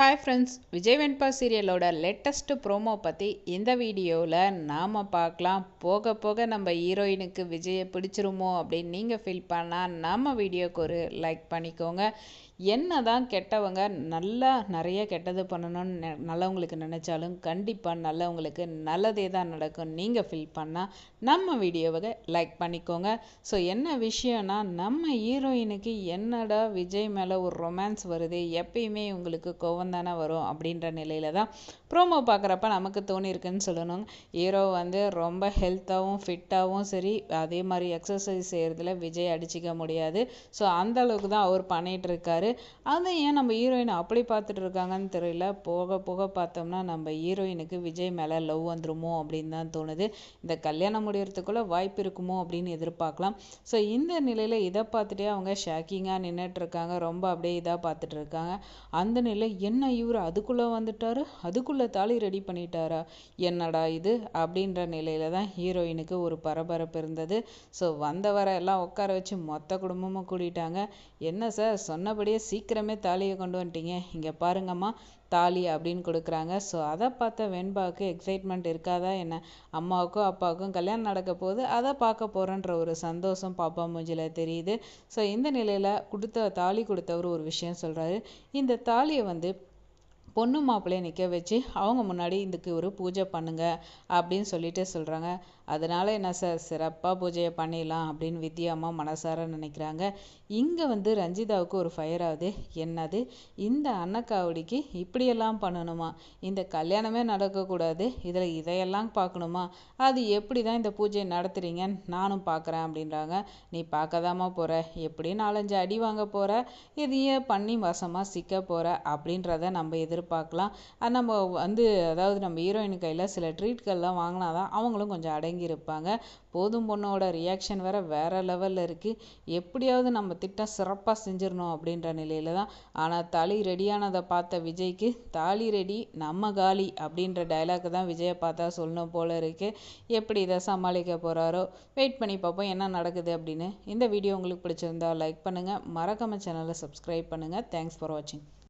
Hi friends Vijay Venba சீரியலோட latest promo பற்றி இந்த வீடியோவில் நாம் பார்க்கலாம். போக போக நம்ம ஹீரோயினுக்கு விஜயை பிடிச்சிருமோ அப்படின்னு நீங்கள் ஃபீல் பண்ணால் நம்ம வீடியோக்கு ஒரு லைக் பண்ணிக்கோங்க. என்ன தான் கெட்டவங்க நல்லா நிறைய கெட்டது பண்ணணும்னு நெ- நல்லவங்களுக்கு நினச்சாலும் கண்டிப்பாக நல்லவங்களுக்கு நல்லதே தான் நடக்கும். நீங்கள் ஃபீல் பண்ணால் நம்ம வீடியோவை லைக் பண்ணிக்கோங்க. ஸோ என்ன விஷயம்னா நம்ம ஹீரோயினுக்கு என்னடா விஜய் மேலே ஒரு ரொமான்ஸ் வருது எப்பயுமே உங்களுக்கு கோவம் தானே வரும் அப்படின்ற நிலையில தான் ப்ரோமோ பார்க்குறப்ப நமக்கு தோணியிருக்குன்னு சொல்லணும். ஹீரோ வந்து ரொம்ப ஹெல்த்தாகவும் ஃபிட்டாகவும் சரி அதே மாதிரி எக்ஸசைஸ் செய்கிறதுல விஜய் அடிச்சிக்க முடியாது. ஸோ அந்த அளவுக்கு தான் அவர் பண்ணிகிட்ருக்காரு இருக்காரு. அதை ஏன் நம்ம ஹீரோயினை அப்படி பார்த்துட்டு இருக்காங்கன்னு தெரியல. போக போக பார்த்தோம்னா நம்ம ஹீரோயினுக்கு விஜய் மேலே லவ் வந்துருமோ அப்படின்னு தான் தோணுது. இந்த கல்யாணம் முடியறதுக்குள்ளே வாய்ப்பு இருக்குமோ அப்படின்னு எதிர்பார்க்கலாம். ஸோ இந்த நிலையில் இதை பார்த்துட்டே அவங்க ஷாக்கிங்காக நின்றுட்டு இருக்காங்க. ரொம்ப அப்படியே இதாக பார்த்துட்டு இருக்காங்க. அந்த நிலை என்ன இவர் அதுக்குள்ளே வந்துட்டாரு? அதுக்குள்ளே தாலி ரெடி பண்ணிட்டாரா? என்னடா இது? அப்படின்ற நிலையில தான் ஹீரோயினுக்கு ஒரு பரபரப்பு இருந்தது. ஸோ வந்தவரை எல்லாம் உட்கார வச்சு மொத்த குடும்பமும் கூட்டிட்டாங்க என்ன சார்? சொன்னபடியே சீக்கிரமே தாலியை கொண்டு வந்துட்டீங்க. இங்கே பாருங்கம்மா தாலி அப்படின்னு கொடுக்குறாங்க. ஸோ அதை பார்த்த வெண்பாவுக்கு எக்ஸைட்மெண்ட் இருக்காதா என்ன? அம்மாவுக்கும் அப்பாவுக்கும் கல்யாணம் நடக்க போகுது. அதை பார்க்க போகிறேன்ற ஒரு சந்தோஷம் பாப்பா மூஞ்சியில் தெரியுது. ஸோ இந்த நிலையில் கொடுத்த தாலி கொடுத்தவர் ஒரு விஷயம் சொல்கிறாரு இந்த தாலியை வந்து பொண்ணு மாப்பிள்ளையை நிற்க வச்சு அவங்க முன்னாடி இதுக்கு ஒரு பூஜை பண்ணுங்க அப்படின்னு சொல்லிட்டு சொல்கிறாங்க அதனால என்ன சார் சிறப்பாக பூஜையை பண்ணிடலாம் அப்படின்னு வித்யா அம்மா மனசார நினைக்கிறாங்க. இங்கே வந்து ரஞ்சிதாவுக்கு ஒரு ஃபயர் ஆகுது. என்னது? இந்த அன்னக்காவடிக்கு இப்படியெல்லாம் பண்ணணுமா? இந்த கல்யாணமே நடக்கக்கூடாது. இதில் இதையெல்லாம் பார்க்கணுமா? அது எப்படி தான் இந்த பூஜையை நடத்துறீங்கன்னு நானும் பார்க்குறேன் அப்படின்றாங்க. நீ பார்க்கதாம்மா போகிற எப்படி நாலஞ்சு அடி வாங்க போகிற இதையே பண்ணி வசமாக சிக்க போகிற அப்படின்றத நம்ம எதிர்பார்க்கலாம். நம்ம வந்து அதாவது நம்ம ஹீரோயின் கையில் சில ட்ரீட்கள்லாம் வாங்கினா தான் அவங்களும் கொஞ்சம் அடங்கி இருப்பாங்க போதும் பொண்ணோட ரியாக்ஷன் வேற வேற லெவலில் இருக்குது எப்படியாவது நம்ம திட்டம் சிறப்பாக செஞ்சிடணும் அப்படின்ற நிலையில தான். ஆனால் தாலி ரெடியானதை பார்த்த விஜய்க்கு தாலி ரெடி நம்ம காலி அப்படின்ற டைலாக் தான் விஜயை பார்த்தா சொல்லணும் போல இருக்குது எப்படி இதை சமாளிக்க போகிறாரோ வெயிட் பண்ணி பார்ப்போம் என்ன நடக்குது அப்படின்னு. இந்த வீடியோ உங்களுக்கு பிடிச்சிருந்தா லைக் பண்ணுங்க. மறக்காம சேனலை சப்ஸ்கிரைப் பண்ணுங்க. தேங்க்ஸ் ஃபார் வாட்சிங்